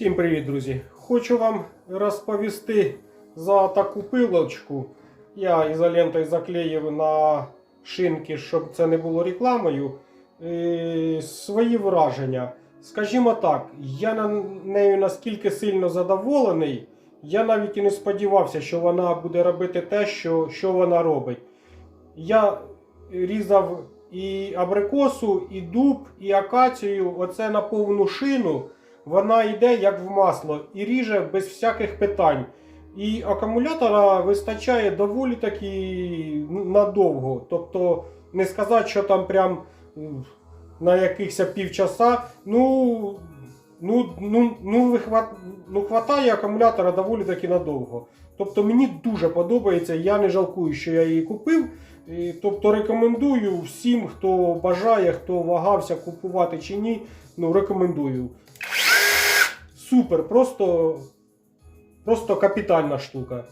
Всім привіт, друзі! Хочу вам розповісти за таку пилочку. Я ізолентою заклеїв на шинки, щоб це не було рекламою. Е, Свої враження. Скажімо так, я на нею наскільки сильно задоволений, я навіть і не сподівався, що вона буде робити те, що, що вона робить. Я різав і абрикосу, і дуб, і акацію. Оце на повну шину. Вона йде як в масло і ріже без всяких питань. І акумулятора вистачає доволі таки надовго. Тобто, не сказати, що там прям на якихось півчаса. Ну, ну, ну, ну, вихват, ну хватає акумулятора доволі таки надовго. Тобто мені дуже подобається, я не жалкую, що я її купив. Тобто рекомендую всім, хто бажає, хто вагався купувати чи ні. Ну, рекомендую. Супер, просто, просто капітальна штука.